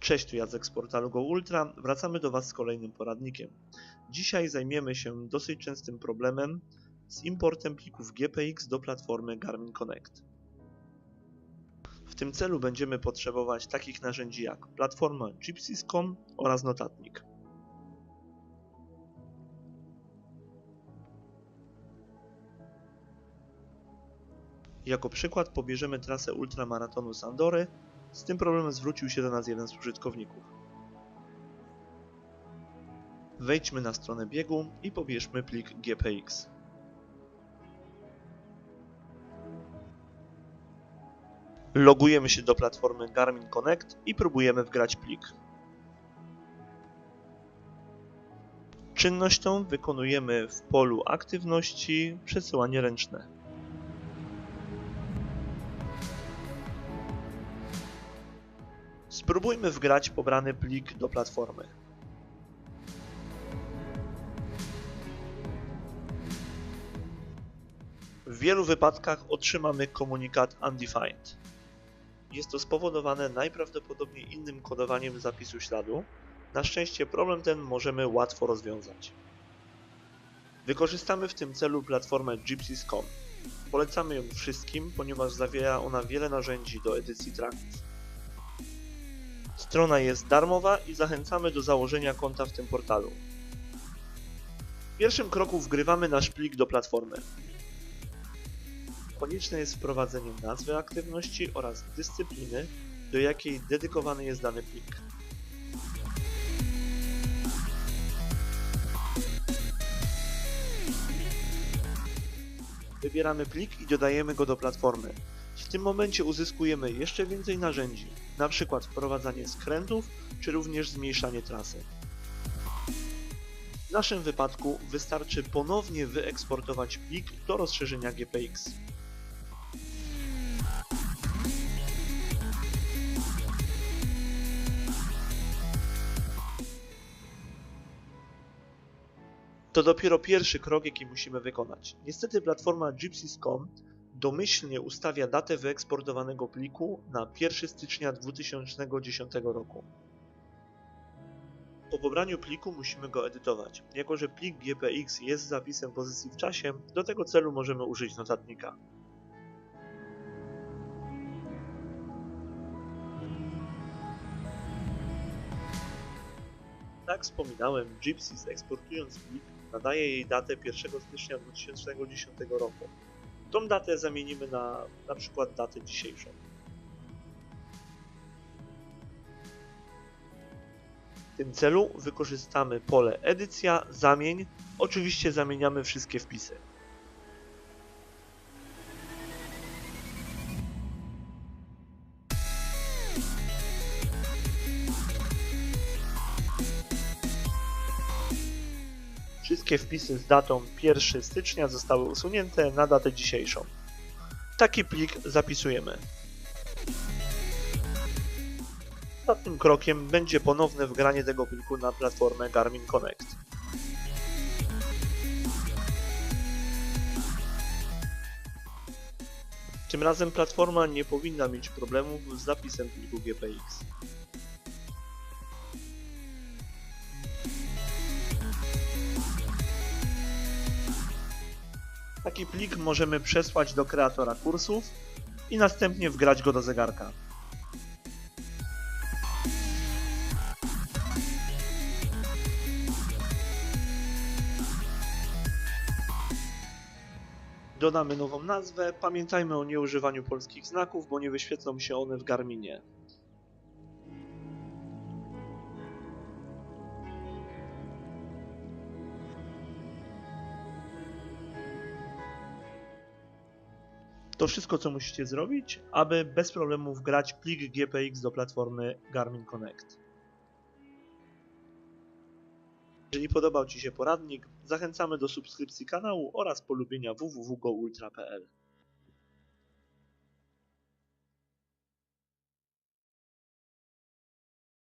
Cześć, tu Jacek z portalu Go Ultra. Wracamy do Was z kolejnym poradnikiem. Dzisiaj zajmiemy się dosyć częstym problemem z importem plików GPX do platformy Garmin Connect. W tym celu będziemy potrzebować takich narzędzi jak platforma Gypsys.com oraz notatnik. Jako przykład pobierzemy trasę ultramaratonu z Andory. Z tym problemem zwrócił się do nas jeden z użytkowników. Wejdźmy na stronę biegu i pobierzmy plik GPX. Logujemy się do platformy Garmin Connect i próbujemy wgrać plik. Czynność tą wykonujemy w polu aktywności przesyłanie ręczne. Spróbujmy wgrać pobrany plik do platformy. W wielu wypadkach otrzymamy komunikat undefined. Jest to spowodowane najprawdopodobniej innym kodowaniem zapisu śladu. Na szczęście problem ten możemy łatwo rozwiązać. Wykorzystamy w tym celu platformę Gypsys.com. Polecamy ją wszystkim, ponieważ zawiera ona wiele narzędzi do edycji tracków. Strona jest darmowa i zachęcamy do założenia konta w tym portalu. W pierwszym kroku wgrywamy nasz plik do platformy. Konieczne jest wprowadzenie nazwy aktywności oraz dyscypliny, do jakiej dedykowany jest dany plik. Wybieramy plik i dodajemy go do platformy. W tym momencie uzyskujemy jeszcze więcej narzędzi, np. wprowadzanie skrętów czy również zmniejszanie trasy. W naszym wypadku wystarczy ponownie wyeksportować plik do rozszerzenia GPX. To dopiero pierwszy krok, jaki musimy wykonać. Niestety platforma Gypsys.com domyślnie ustawia datę wyeksportowanego pliku na 1 stycznia 2010 roku. Po pobraniu pliku musimy go edytować. Jako, że plik GPX jest zapisem pozycji w czasie, do tego celu możemy użyć notatnika. Jak wspominałem, Gypsys eksportując plik nadaje jej datę 1 stycznia 2010 roku. Tą datę zamienimy na na przykład datę dzisiejszą. W tym celu wykorzystamy pole edycja, zamień. Oczywiście zamieniamy wszystkie wpisy. Wszystkie wpisy z datą 1 stycznia zostały usunięte na datę dzisiejszą. Taki plik zapisujemy. Ostatnim krokiem będzie ponowne wgranie tego pliku na platformę Garmin Connect. Tym razem platforma nie powinna mieć problemów z zapisem pliku GPX. Taki plik możemy przesłać do kreatora kursów i następnie wgrać go do zegarka. Dodamy nową nazwę. Pamiętajmy o nieużywaniu polskich znaków, bo nie wyświetlą się one w Garminie. To wszystko, co musicie zrobić, aby bez problemu wgrać plik GPX do platformy Garmin Connect. Jeżeli podobał Ci się poradnik, zachęcamy do subskrypcji kanału oraz polubienia www.goultra.pl.